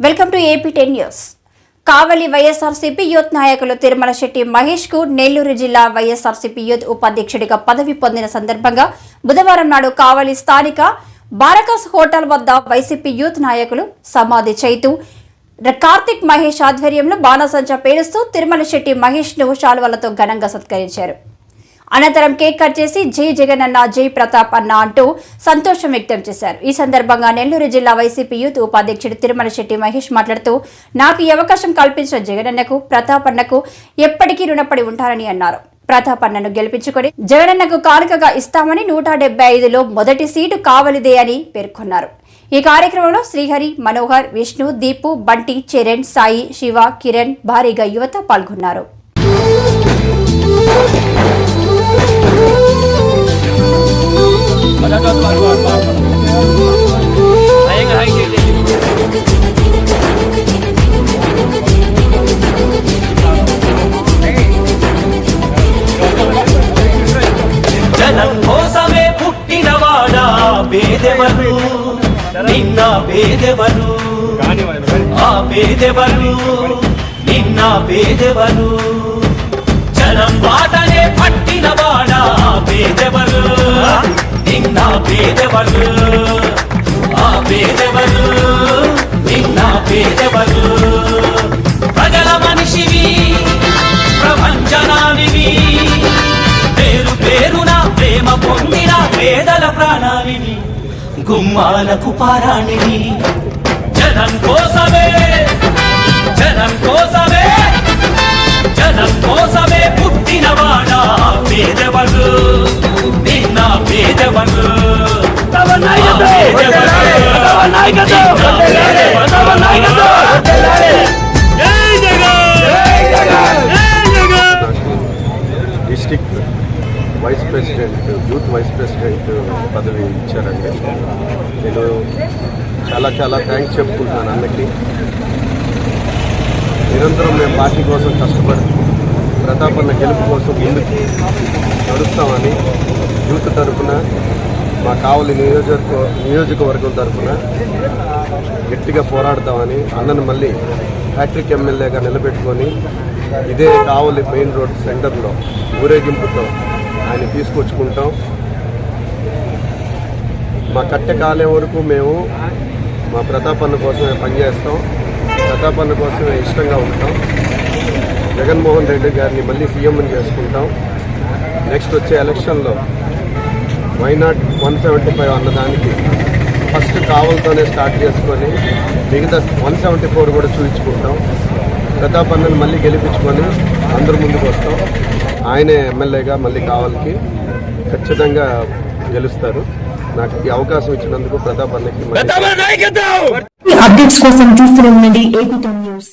Welcome to AP ten news. Kavali YSRCP youth నాయకులు తిరుమల శెట్టి మహేష్కు నెల్లూరు జిల్లా YSRCP youth ఉపాధ్యక్షుడిగా పదవి పొందిన సందర్భంగా బుధవారం నాడు కావలి స్థానిక బారకాస్ హోటల్ వద్ద వైసీపీ యూత్ నాయకులు సమాధి చేతూ కార్తిక్ మహేష్ ఆధ్వర్యంలో బాణసంచా పేలుస్తూ తిరుమల శెట్టి మహేష్ను శాలువలతో ఘనంగా సత్కరించారు. అనంతరం కేక్ కట్ చేసి జై జగన్ అన్న జై ప్రతాప్ అన్న అంటూ సంతోషం వ్యక్తం చేశారు. ఈ సందర్భంగా నెల్లూరు జిల్లా వైసీపీ యూత్ ఉపాధ్యక్షుడు తిరుమల శెట్టి మహేష్ మాట్లాడుతూ నాకు ఈ అవకాశం కల్పించిన జగనన్నకు ప్రతాప్ అన్నకు ఎప్పటికీ రుణపడి ఉంటారని అన్నారు. ప్రతాప్ అన్నను గెలిపించుకొని జగనన్నకు కానుకగా ఇస్తామని నూట డెబ్బై ఐదులో మొదటి సీటు కావలిదే అని పేర్కొన్నారు. ఈ కార్యక్రమంలో శ్రీహరి మనోహర్ విష్ణు దీపు బంటి చరణ్ సాయి శివ కిరణ్ భారీగా యువత పాల్గొన్నారు. పేదెవరు? నిన్న పేదెవరు? ఆ పేదెవరు? నిన్న పేదెవరు? జనం బాటనే పేదవరు ఆ పేదవరు నిన్న పేదవరు ప్రజల మనిషివి ప్రపంచనానివి పేరు పేరున ప్రేమ పొందిన పేదల ప్రాణానివి గుమ్మాలకు పారాణివి జనం కోసం district vice president youth vice president పదవి ఇచ్చారండి. నేను చాలా చాలా థ్యాంక్స్ చెప్పుకుంటున్నాను అన్నకి నిరంతరం మేము పార్టీ కోసం కష్టపడి ప్రతాపన్న గెలుపు కోసం ముందుకు నడుస్తామని యూత్ తరఫున మా కావలి నియోజక నియోజకవర్గం తరఫున గట్టిగా పోరాడతామని అన్నను మళ్ళీ హ్యాట్రిక్ ఎమ్మెల్యేగా నిలబెట్టుకొని ఇదే కావలి మెయిన్ రోడ్ సెంటర్లో ఊరేగింపుతో ఆయన తీసుకొచ్చుకుంటాం. మా కట్టె కాలే వరకు మేము మా ప్రతాపన్న కోసమే పనిచేస్తాం. ప్రతాపన్న కోసమే ఇష్టంగా ఉంటాం. జగన్మోహన్ రెడ్డి గారిని మళ్ళీ సీఎంని చేసుకుంటాం. నెక్స్ట్ వచ్చే ఎలక్షన్లో why not one seventy five అన్నదానికి? ఫస్ట్ కావలతోనే స్టార్ట్ చేసుకొని మిగతా వన్ సెవెంటీ ఫోర్ కూడా చూపించుకుంటాం. ప్రతాప్ అన్నని మళ్ళీ గెలిపించుకొని అందరి ముందుకు వస్తాం. ఆయనే ఎమ్మెల్యేగా మళ్ళీ కావాలకి ఖచ్చితంగా గెలుస్తారు. నాకు ఈ అవకాశం ఇచ్చినందుకు ప్రతాప్ అన్నకి అప్డేట్స్ కోసం చూస్తూనే ఉండండి ఏపీ న్యూస్.